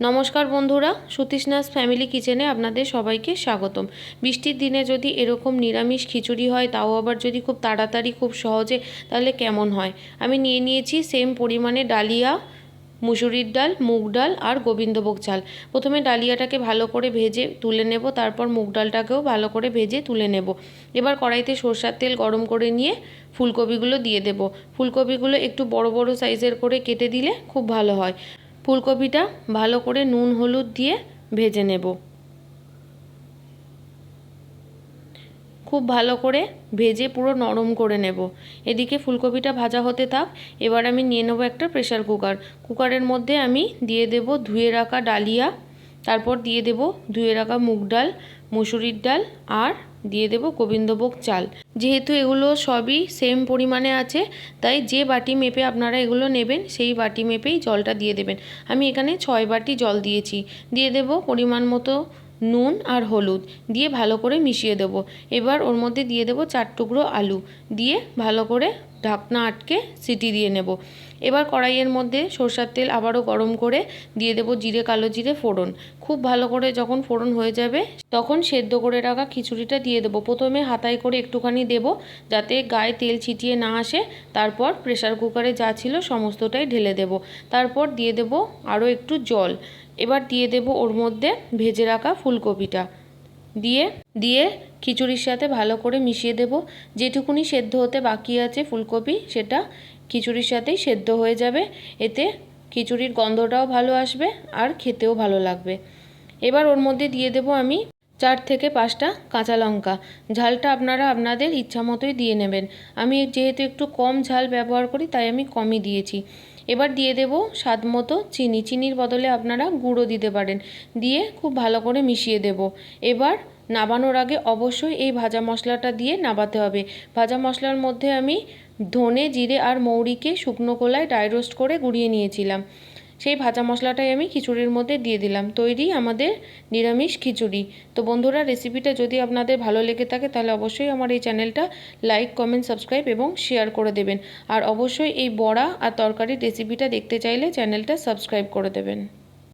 নমস্কার বন্ধুরা সুতৃষ্ণাস ফ্যামিলি কিচেনে আপনাদের সবাইকে স্বাগতম। বৃষ্টির দিনে যদি এরকম নিরামিষ খিচুড়ি হয়, তাও আবার যদি খুব তাড়াতাড়ি, খুব সহজে, তাহলে কেমন হয়? আমি নিয়ে নিয়েছি সেম পরিমাণে ডালিয়া, মুসুরির ডাল, মুগ ডাল আর গোবিন্দভোগ চাল। প্রথমে ডালিয়াটাকে ভালো করে ভেজে তুলে নেব, তারপর মুগ ডালটাকেও ভালো করে ভেজে তুলে নেব। এবার কড়াইতে সরষার তেল গরম করে নিয়ে ফুলকপিগুলো দিয়ে দেব। ফুলকপিগুলো একটু বড় বড় সাইজের করে কেটে দিলে খুব ভালো হয়। ফুলকপিটা ভালো করে নুন, হলুদ দিয়ে ভেজে নেব। খুব ভালো করে ভেজে পুরো নরম করে নেব। এদিকে ফুলকপিটা ভাজা হতে থাক, এবার আমি নিয়ে নেব একটা প্রেশার কুকার কুকারের মধ্যে আমি দিয়ে দেব ধুয়ে রাখা ডালিয়া, তারপর দিয়ে দেব ধুয়ে রাখা মুগ ডাল, মুসুরির ডাল আর দিয়ে দেব গোবিন্দভোগ চাল। যেহেতু এগুলো সবই সেম পরিমাণে আছে, তাই যে বাটি মেপে আপনারা এগুলো নেবেন, সেই বাটি মেপেই জলটা দিয়ে দেবেন। আমি এখানে ছয় বাটি জল দিয়েছি। দিয়ে দেব পরিমাণ মতো নুন আর হলুদ। দিয়ে ভালো করে মিশিয়ে দেব। এবার ওর মধ্যে দিয়ে দেব চার টুকরো আলু। দিয়ে ভালো করে ঢাকনা আটকে সিটি দিয়ে নেব। এবার কড়াইয়ের মধ্যে সরষার তেল আবারও গরম করে দিয়ে দেব জিরে, কালো জিরে, ফোড়ন। খুব ভালো করে যখন ফোড়ন হয়ে যাবে, তখন সেদ্ধ করে রাখা খিচুড়িটা দিয়ে দেবো। প্রথমে হাতায় করে একটুখানি দেব, যাতে গায়ে তেল ছিটিয়ে না আসে। তারপর প্রেশার কুকারে যা ছিল সমস্তটাই ঢেলে দেব। তারপর দিয়ে দেব আরও একটু জল। এবার দিয়ে দেব ওর মধ্যে ভেজে রাখা ফুলকপিটা। দিয়ে দিয়ে খিচুড়ির সাথে ভালো করে মিশিয়ে দেব। যেটুকুনি সেদ্ধ হতে বাকি আছে ফুলকপি, সেটা খিচুড়ির সাথেই সেদ্ধ হয়ে যাবে। এতে খিচুড়ির গন্ধটাও ভালো আসবে আর খেতেও ভালো লাগবে। এবার ওর মধ্যে দিয়ে দেব আমি চার থেকে পাঁচটা কাঁচা লঙ্কা। ঝালটা আপনারা আপনাদের ইচ্ছা মতোই দিয়ে নেবেন। আমি যেহেতু একটু কম ঝাল ব্যবহার করি, তাই আমি কমই দিয়েছি। এবার দিয়ে দেব স্বাদ মতো চিনি। চিনির বদলে আপনারা গুঁড়ো দিতে পারেন। দিয়ে খুব ভালো করে মিশিয়ে দেব। এবার নাবানোর আগে অবশ্যই এই ভাজা মশলাটা দিয়ে নাবাতে হবে। ভাজা মশলার মধ্যে আমি ধনে, জিরে আর মৌরিকে শুকনো কোলায় ড্রাই রোস্ট করে গুঁড়িয়ে নিয়েছিলাম। সেই ভাজা মশলাটাই আমি খিচুড়ির মধ্যে দিয়ে দিলাম। তৈরি আমাদের নিরামিষ খিচুড়ি। তো বন্ধুরা রেসিপিটা যদি আপনাদের ভালো লেগে থাকে, তাহলে অবশ্যই আমার এই চ্যানেলটা লাইক কমেন্ট সাবস্ক্রাইব এবং শেয়ার করে দেবেন। আর অবশ্যই এই বড়া আর তরকারির রেসিপিটা দেখতে চাইলে চ্যানেলটা সাবস্ক্রাইব করে দেবেন।